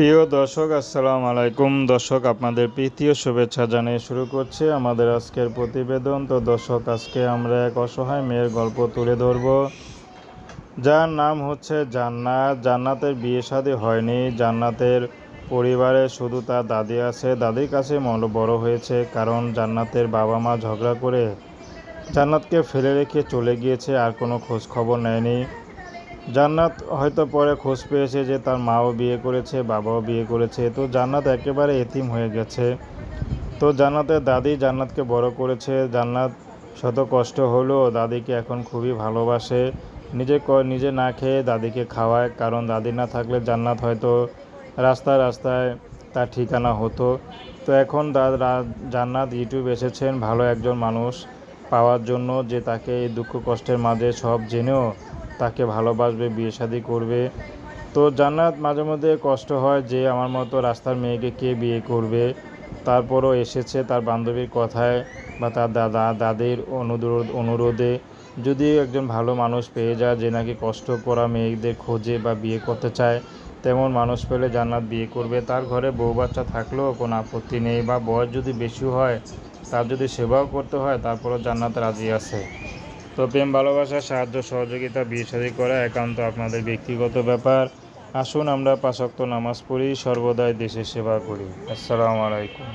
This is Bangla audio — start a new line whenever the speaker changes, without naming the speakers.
প্রিয় দর্শক, আসসালামু আলাইকুম। দর্শক, আপনাদের প্রীতীয় শুভেচ্ছা জানিয়ে শুরু করছে আমাদের আজকের প্রতিবেদন। তো দর্শক, আজকে আমরা এক অসহায় মেয়ের গল্প তুলে ধরব। যার নাম হচ্ছে জান্নাত। জান্নাতের বিয়ে শাদী হয়নি। জান্নাতের পরিবারে শুধু তার দাদি আছে। দাদির কাছে মন বড় হয়েছে কারণ জান্নাতের বাবা মা ঝগড়া করে জান্নাতকে ফেলে রেখে চলে গিয়েছে। আর কোনো খোঁজ খবর নেয়নি। জান্নাত হয়তো পরে খোঁজ পেয়েছে যে তার মাও বিয়ে করেছে, বাবাও বিয়ে করেছে। তো জান্নাত একেবারে এতিম হয়ে গেছে। তো জান্নাতের দাদি জান্নাতকে বড় করেছে। জান্নাত শত কষ্ট হলেও দাদিকে এখন খুবই ভালোবাসে। নিজে নিজে না খেয়ে দাদিকে খাওয়ায়। কারণ দাদি না থাকলে জান্নাত হয়তো রাস্তায় রাস্তায় তার ঠিকানা হতো। তো এখন জান্নাত ইউটিউব এসেছেন ভালো একজন মানুষ পাওয়ার জন্য যে তাকে এই দুঃখ কষ্টের মাঝে সব জেনেও তাকে ভালোবাসবে, বিয়ে শাদী করবে। তো জান্নাত মাঝে মধ্যে কষ্ট হয় যে আমার মতো রাস্তার মেয়েকে কে বিয়ে করবে। তারপরও এসেছে তার বান্ধবীর কথায় বা তার দাদা দাদির অনুরোধ অনুরোধে। যদি একজন ভালো মানুষ পেয়ে যায় যে নাকি কষ্ট করা মেয়েদের খোঁজে বা বিয়ে করতে চায়, তেমন মানুষ পেলে জান্নাত বিয়ে করবে। তার ঘরে বউ বাচ্চা থাকলেও কোনো আপত্তি নেই বা বয়স যদি বেশি হয়, তার যদি সেবাও করতে হয়, তারপরও জান্নাত রাজি আছে। তো প্রেম ভালোবাসা, সাহায্য, সহযোগিতা, বিয়ে করা একান্ত আপনাদের ব্যক্তিগত ব্যাপার। আসুন আমরা পাশক্ত নামাজ পড়ি, সর্বদাই দেশের সেবা করি। আসসালামু আলাইকুম।